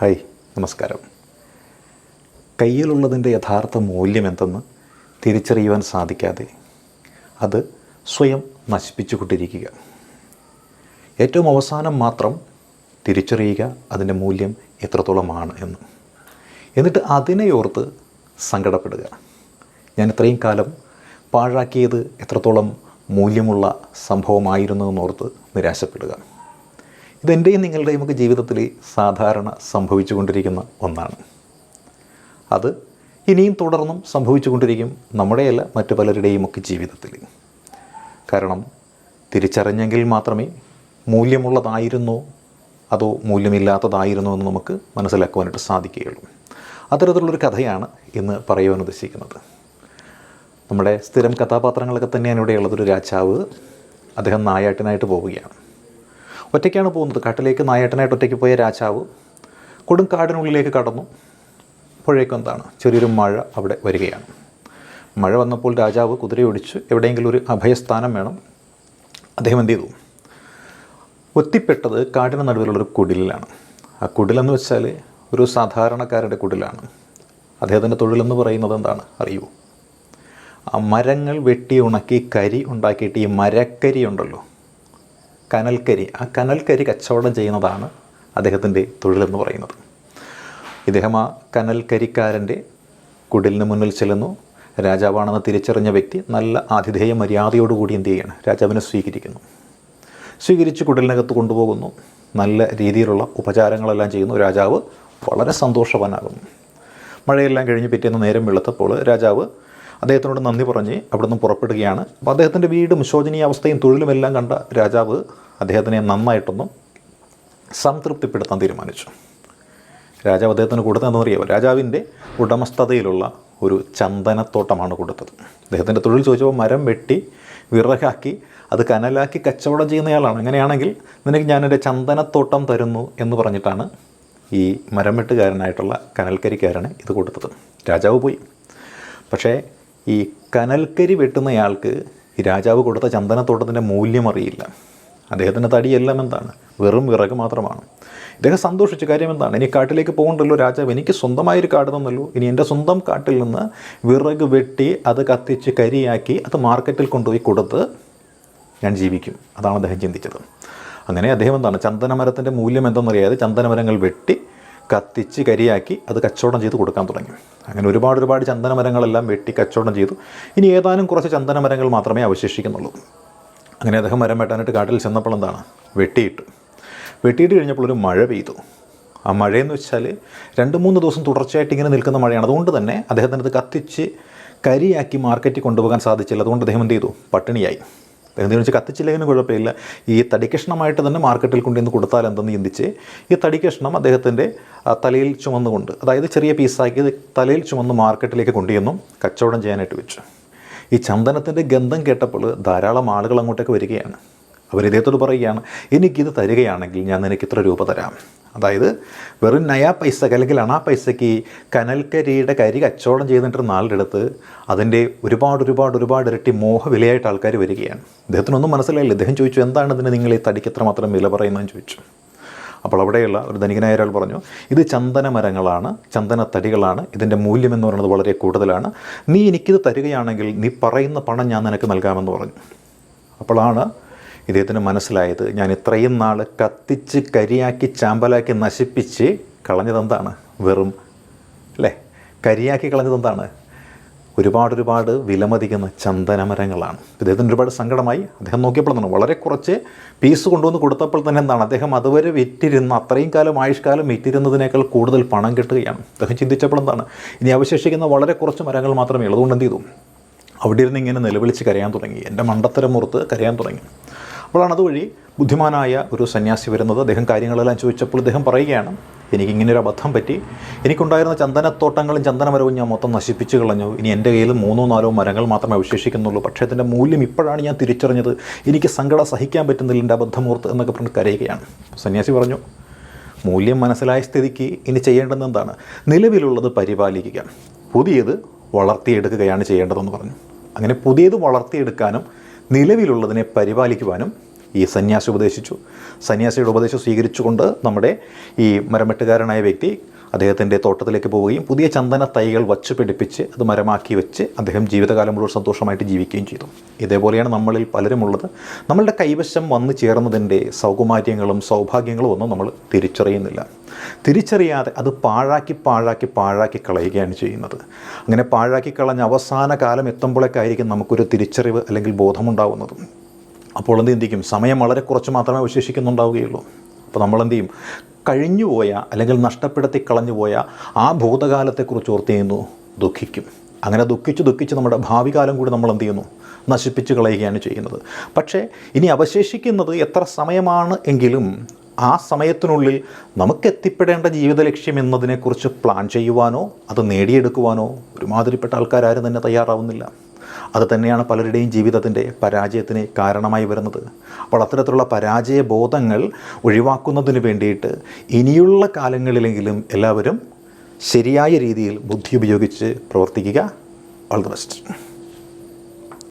Hi നമസ്കാരം. കയ്യിലുള്ളതിന്റെ യഥാർത്ഥ മൂല്യം എന്തെന്ന് തിരിച്ചറിയുവാൻ സാധിക്കാതെ അത് സ്വയം നശിപ്പിച്ചുകൊണ്ടിരിക്കുക. ഏറ്റവും അവസാനം മാത്രം തിരിച്ചറിയുക അതിന്റെ മൂല്യം എത്രത്തോളമാണ് എന്ന്. എന്നിട്ട് അതിനെ ഓർത്ത് സങ്കടപ്പെടുക. ഞാൻ ഇത്രയും കാലം പാഴാക്കിയത് എത്രത്തോളം മൂല്യമുള്ള സംഭവമായിരുന്നു എന്നോർത്ത് നിരാശപ്പെടുക. ഇതെന്റെയും നിങ്ങളുടെയും ഒക്കെ ജീവിതത്തിൽ സാധാരണ സംഭവിച്ചുകൊണ്ടിരിക്കുന്ന ഒന്നാണ്. അത് ഇനിയും തുടർന്നും സംഭവിച്ചുകൊണ്ടിരിക്കും നമ്മുടെയല്ല മറ്റു പലരുടെയും ഒക്കെ ജീവിതത്തിൽ. കാരണം തിരിച്ചറിഞ്ഞെങ്കിൽ മാത്രമേ മൂല്യമുള്ളതായിരുന്നോ അതോ മൂല്യമില്ലാത്തതായിരുന്നോ എന്ന് നമുക്ക് മനസ്സിലാക്കുവാനായിട്ട് സാധിക്കുകയുള്ളൂ. അത്തരത്തിലുള്ളൊരു കഥയാണ് ഇന്ന് പറയുവാൻ ഉദ്ദേശിക്കുന്നത്. നമ്മുടെ സ്ഥിരം കഥാപാത്രങ്ങളൊക്കെ തന്നെയാണ് ഇവിടെയുള്ളത് ഒരു രാജാവ്. അദ്ദേഹം നായാട്ടിനായിട്ട് പോവുകയാണ്. ഒറ്റയ്ക്കാണ് പോകുന്നത്. കാട്ടിലേക്ക് നായേട്ടനായിട്ട് ഒറ്റയ്ക്ക് പോയ രാജാവ് കൊടും കാടിനുള്ളിലേക്ക് കടന്നു. അപ്പോഴേക്കും എന്താണ്? ചെറിയൊരു മഴ അവിടെ വരികയാണ്. മഴ വന്നപ്പോൾ രാജാവ് കുതിരയൊടിച്ച് എവിടെയെങ്കിലും ഒരു അഭയസ്ഥാനം വേണം. അദ്ദേഹം എന്ത് ചെയ്തു? ഒത്തിപ്പെട്ടത് കാടിന് നടുവിലുള്ളൊരു കുടിലാണ് ആ കുടിലെന്ന് വെച്ചാൽ ഒരു സാധാരണക്കാരുടെ കുടിലാണ്. അദ്ദേഹത്തിന്റെ തൊഴിലെന്ന് പറയുന്നത് എന്താണ്? അറിയൂ. ആ മരങ്ങൾ വെട്ടി ഉണക്കി കരി ഉണ്ടാക്കിയിട്ട് ഈ മരക്കരി ഉണ്ടല്ലോ കനൽക്കരി. ആ കനൽക്കരി കച്ചവടം ചെയ്യുന്നതാണ് അദ്ദേഹത്തിന്റെ തൊഴിലെന്ന് പറയുന്നത്. ഇദ്ദേഹം ആ കനൽക്കരിക്കാരന്റെ കുടിലിന് മുന്നിൽ ചെല്ലുന്നു. രാജാവാണെന്ന് തിരിച്ചറിഞ്ഞ വ്യക്തി നല്ല ആതിഥേയ മര്യാദയോടുകൂടി എന്ത് ചെയ്യാണ്? രാജാവിനെ സ്വീകരിക്കുന്നു. സ്വീകരിച്ച് കുടിലിനകത്ത് കൊണ്ടുപോകുന്നു. നല്ല രീതിയിലുള്ള ഉപചാരങ്ങളെല്ലാം ചെയ്യുന്നു. രാജാവ് വളരെ സന്തോഷവാനാകുന്നു. മഴയെല്ലാം കഴിഞ്ഞ് പിറ്റേന്ന് നേരം വെളുത്തപ്പോൾ രാജാവ് അദ്ദേഹത്തിനോട് നന്ദി പറഞ്ഞ് അവിടുന്ന് പുറപ്പെടുകയാണ്. അപ്പോൾ അദ്ദേഹത്തിന്റെ വീടും ശോചനീയ അവസ്ഥയും തൊഴിലും എല്ലാം കണ്ട രാജാവ് അദ്ദേഹത്തിനെ നന്നായിട്ടൊന്നും സംതൃപ്തിപ്പെടുത്താൻ തീരുമാനിച്ചു. രാജാവ് അദ്ദേഹത്തിന് കൊടുത്തതെന്ന് അറിയാമോ രാജാവിന്റെ ഉടമസ്ഥതയിലുള്ള ഒരു ചന്ദനത്തോട്ടമാണ് കൊടുത്തത്. അദ്ദേഹത്തിന്റെ തൊഴിൽ ചോദിച്ചപ്പോൾ മരം വെട്ടി വിറകാക്കി അത് കനലാക്കി കച്ചവടം ചെയ്യുന്നയാളാണ്. അങ്ങനെയാണെങ്കിൽ നിനക്ക് ഞാനെന്റെ ചന്ദനത്തോട്ടം തരുന്നു എന്ന് പറഞ്ഞിട്ടാണ് ഈ മരം വെട്ടുകാരനായിട്ടുള്ള കനൽക്കരിക്കാരന് ഇത് കൊടുത്തത്. രാജാവ് പോയി. പക്ഷേ ഈ കനൽക്കരി വെട്ടുന്നയാൾക്ക് രാജാവ് കൊടുത്ത ചന്ദനത്തോട്ടത്തിന്റെ മൂല്യം അറിയില്ല. അദ്ദേഹത്തിന്റെ തടിയെല്ലാം എന്താണ്? വെറും വിറക് മാത്രമാണ്. ഇദ്ദേഹം സന്തോഷിച്ച. കാര്യം എന്താണ്? ഇനി കാട്ടിലേക്ക് പോകണ്ടല്ലോ രാജാവ്. എനിക്ക് സ്വന്തമായൊരു കാട് തന്നല്ലോ. ഇനി എന്റെ സ്വന്തം കാട്ടിൽ നിന്ന് വിറക് വെട്ടി അത് കത്തിച്ച് കരിയാക്കി അത് മാർക്കറ്റിൽ കൊണ്ടുപോയി കൊടുത്ത് ഞാൻ ജീവിക്കും. അതാണ് അദ്ദേഹം ചിന്തിച്ചത്. അങ്ങനെ അദ്ദേഹം എന്താണ്? ചന്ദനമരത്തിന്റെ മൂല്യം എന്തെന്നറിയാതെ ചന്ദനമരങ്ങൾ വെട്ടി കത്തിച്ച് കരിയാക്കി അത് കച്ചവടം ചെയ്ത് കൊടുക്കാൻ തുടങ്ങി. അങ്ങനെ ഒരുപാട് ഒരുപാട് ചന്ദനമരങ്ങളെല്ലാം വെട്ടി കച്ചവടം ചെയ്തു. ഇനി ഏതാനും കുറച്ച് ചന്ദനമരങ്ങൾ മാത്രമേ അവശേഷിക്കുന്നുള്ളൂ. അങ്ങനെ അദ്ദേഹം മരം വെട്ടാനായിട്ട് കാട്ടിൽ ചെന്നപ്പോൾ എന്താണ്? വെട്ടിയിട്ടു. വെട്ടിയിട്ട് കഴിഞ്ഞപ്പോൾ ഒരു മഴ പെയ്തു. ആ മഴയെന്ന് വെച്ചാൽ രണ്ട് മൂന്ന് ദിവസം തുടർച്ചയായിട്ട് ഇങ്ങനെ നിൽക്കുന്ന മഴയാണ്. അതുകൊണ്ട് തന്നെ അദ്ദേഹത്തിന് അത് കത്തിച്ച് കരിയാക്കി മാർക്കറ്റിൽ കൊണ്ടുപോകാൻ സാധിച്ചില്ല. അതുകൊണ്ട് അദ്ദേഹം എന്ത് ചെയ്തു? പട്ടിണിയായി. എന്തെന്ന് വെച്ചാൽ കത്തിച്ചില്ലെങ്കിലും കുഴപ്പമില്ല. ഈ തടിക്കഷ്ണമായിട്ട് തന്നെ മാർക്കറ്റിൽ കൊണ്ടുവന്ന് കൊടുത്താൽ എന്തെന്ന് ചിന്തിച്ച് ഈ തടിക്കഷ്ണം അദ്ദേഹത്തിന്റെ തലയിൽ ചുമന്നുകൊണ്ട് അതായത് ചെറിയ പീസാക്കി തലയിൽ ചുമന്ന് മാർക്കറ്റിലേക്ക് കൊണ്ടുവന്നും കച്ചവടം ചെയ്യാനായിട്ട് വെച്ചു. ഈ ചന്ദനത്തിന്റെ ഗന്ധം കേട്ടപ്പോൾ ധാരാളം ആളുകൾ അങ്ങോട്ടേക്ക് വരികയാണ്. അവർ ഇദ്ദേഹത്തോട് പറയുകയാണ് എനിക്കിത് തരികയാണെങ്കിൽ ഞാൻ നിനക്ക് ഇത്ര രൂപ തരാം. അതായത് വെറും നയാ പൈസക്ക് അല്ലെങ്കിൽ അണാ പൈസയ്ക്ക് കനൽക്കരിയുടെ കരി കച്ചവടം ചെയ്തിട്ട് അടുത്ത് അതിന്റെ ഒരുപാട് ഒരുപാട് ഒരുപാട് ഇരട്ടി മോഹവിലയായിട്ട് ആൾക്കാർ വരികയാണ്. ഇദ്ദേഹത്തിനൊന്നും മനസ്സിലായില്ല. അദ്ദേഹം ചോദിച്ചു എന്താണ് ഇതിന് നിങ്ങൾ ഈ തടിക്ക് എത്രമാത്രം വില പറയുന്നതെന്ന് ചോദിച്ചു. അപ്പോൾ അവിടെയുള്ള ഒരു ധനികനായ ഒരാൾ പറഞ്ഞു ഇത് ചന്ദന മരങ്ങളാണ് ചന്ദന തടികളാണ് ഇതിന്റെ മൂല്യം എന്ന് പറയുന്നത് വളരെ കൂടുതലാണ്. നീ എനിക്കിത് തരികയാണെങ്കിൽ നീ പറയുന്ന പണം ഞാൻ നിനക്ക് നൽകാമെന്ന് പറഞ്ഞു. അപ്പോഴാണ് ഇദ്ദേഹത്തിന് മനസ്സിലായത് ഞാൻ ഇത്രയും നാൾ കത്തിച്ച് കരിയാക്കി ചാമ്പലാക്കി നശിപ്പിച്ച് കളഞ്ഞതെന്താണ്? വെറും അല്ലേ? കരിയാക്കി കളഞ്ഞതെന്താണ്? ഒരുപാട് ഒരുപാട് വിലമതിക്കുന്ന ചന്ദനമരങ്ങളാണ്. ഇദ്ദേഹത്തിന് ഒരുപാട് സങ്കടമായി. അദ്ദേഹം നോക്കിയപ്പോൾ തന്നെ വളരെ കുറച്ച് പീസ് കൊണ്ടുവന്ന് കൊടുത്തപ്പോൾ തന്നെ എന്താണ്? അദ്ദേഹം അതുവരെ വിറ്റിരുന്ന അത്രയും കാലം ആയുഷ്കാലം വിറ്റിരുന്നതിനേക്കാൾ കൂടുതൽ പണം കിട്ടുകയാണ്. അദ്ദേഹം ചിന്തിച്ചപ്പോൾ എന്താണ്? ഇനി അവശേഷിക്കുന്ന വളരെ കുറച്ച് മരങ്ങൾ മാത്രമേ ഉള്ളൂ. അതുകൊണ്ട് എന്ത് ചെയ്തു? അവിടെ ഇരുന്ന് ഇങ്ങനെ നിലവിളിച്ച് കരയാൻ തുടങ്ങി. എന്റെ മണ്ടത്തരം മുറത്ത് കരയാൻ തുടങ്ങി. അപ്പോഴാണ് അതുവഴി ബുദ്ധിമാനായ ഒരു സന്യാസി വരുന്നത്. അദ്ദേഹം കാര്യങ്ങളെല്ലാം ചോദിച്ചപ്പോൾ അദ്ദേഹം പറയുകയാണ് എനിക്കിങ്ങനെ ഒരു അബദ്ധം പറ്റി. എനിക്കുണ്ടായിരുന്ന ചന്ദനത്തോട്ടങ്ങളും ചന്ദനമരവും ഞാൻ മൊത്തം നശിപ്പിച്ചു കളഞ്ഞു. ഇനി എന്റെ കയ്യിൽ മൂന്നോ നാലോ മരങ്ങൾ മാത്രമേ അവശേഷിക്കുന്നുള്ളൂ. പക്ഷേ അതിന്റെ മൂല്യം ഇപ്പോഴാണ് ഞാൻ തിരിച്ചറിഞ്ഞത്. എനിക്ക് സങ്കടം സഹിക്കാൻ പറ്റുന്നില്ല എന്റെ അബദ്ധമൂർത്ത് എന്നൊക്കെ പറഞ്ഞ് കരയുകയാണ്. സന്യാസി പറഞ്ഞു മൂല്യം മനസ്സിലായ സ്ഥിതിക്ക് ഇനി ചെയ്യേണ്ടത് എന്താണ്? നിലവിലുള്ളത് പരിപാലിക്കുക. പുതിയത് വളർത്തിയെടുക്കുകയാണ് ചെയ്യേണ്ടതെന്ന് പറഞ്ഞു. അങ്ങനെ പുതിയത് വളർത്തിയെടുക്കാനും നിലവിലുള്ളതിനെ പരിപാലിക്കുവാനും ഈ സന്യാസി ഉപദേശിച്ചു. സന്യാസിയുടെ ഉപദേശം സ്വീകരിച്ചുകൊണ്ട് നമ്മുടെ ഈ മരമെട്ടുകാരനായ വ്യക്തി അദ്ദേഹത്തിന്റെ തോട്ടത്തിലേക്ക് പോവുകയും പുതിയ ചന്ദന തൈകൾ വച്ച് പിടിപ്പിച്ച് അത് മരമാക്കി വെച്ച് അദ്ദേഹം ജീവിതകാലം മുഴുവൻ സന്തോഷമായിട്ട് ജീവിക്കുകയും ചെയ്തു. ഇതേപോലെയാണ് നമ്മളിൽ പലരുമുള്ളത്. നമ്മളുടെ കൈവശം വന്നു ചേർന്നതിന്റെ സൗകുമാര്യങ്ങളും സൗഭാഗ്യങ്ങളും ഒന്നും നമ്മൾ തിരിച്ചറിയുന്നില്ല. തിരിച്ചറിയാതെ അത് പാഴാക്കി പാഴാക്കി പാഴാക്കി കളയുകയാണ് ചെയ്യുന്നത്. അങ്ങനെ പാഴാക്കി കളഞ്ഞ അവസാന കാലം എത്തുമ്പോഴേക്കായിരിക്കും നമുക്കൊരു തിരിച്ചറിവ് അല്ലെങ്കിൽ ബോധമുണ്ടാവുന്നത്. അപ്പോൾ എന്ത് ചിന്തിക്കും? സമയം വളരെ കുറച്ച് മാത്രമേ അവശേഷിക്കുന്നുണ്ടാവുകയുള്ളൂ. അപ്പോൾ നമ്മൾ എന്ത് ചെയ്യും? കഴിഞ്ഞുപോയ അല്ലെങ്കിൽ നഷ്ടപ്പെടുത്തി കളഞ്ഞുപോയ ആ ഭൂതകാലത്തെക്കുറിച്ച് ഓർത്ത് ചെയ്യുന്നു ദുഃഖിക്കും. അങ്ങനെ ദുഃഖിച്ച് ദുഃഖിച്ച് നമ്മുടെ ഭാവി കാലം കൂടി നമ്മൾ എന്ത് ചെയ്യുന്നു? നശിപ്പിച്ച് കളയുകയാണ് ചെയ്യുന്നത്. പക്ഷേ ഇനി അവശേഷിക്കുന്നത് എത്ര സമയമാണ് എങ്കിലും ആ സമയത്തിനുള്ളിൽ നമുക്ക് എത്തിപ്പെടേണ്ട ജീവിത ലക്ഷ്യം എന്നതിനെക്കുറിച്ച് പ്ലാൻ ചെയ്യുവാനോ അത് നേടിയെടുക്കുവാനോ ഒരുമാതിരിപ്പെട്ട ആൾക്കാരും തന്നെ തയ്യാറാവുന്നില്ല. അത് തന്നെയാണ് പലരുടെയും ജീവിതത്തിന്റെ പരാജയത്തിന് കാരണമായി വരുന്നത്. അപ്പോൾ അത്തരത്തിലുള്ള പരാജയ ബോധങ്ങൾ ഒഴിവാക്കുന്നതിന് വേണ്ടിയിട്ട് ഇനിയുള്ള കാലങ്ങളിലെങ്കിലും എല്ലാവരും ശരിയായ രീതിയിൽ ബുദ്ധി ഉപയോഗിച്ച് പ്രവർത്തിക്കുക. All the best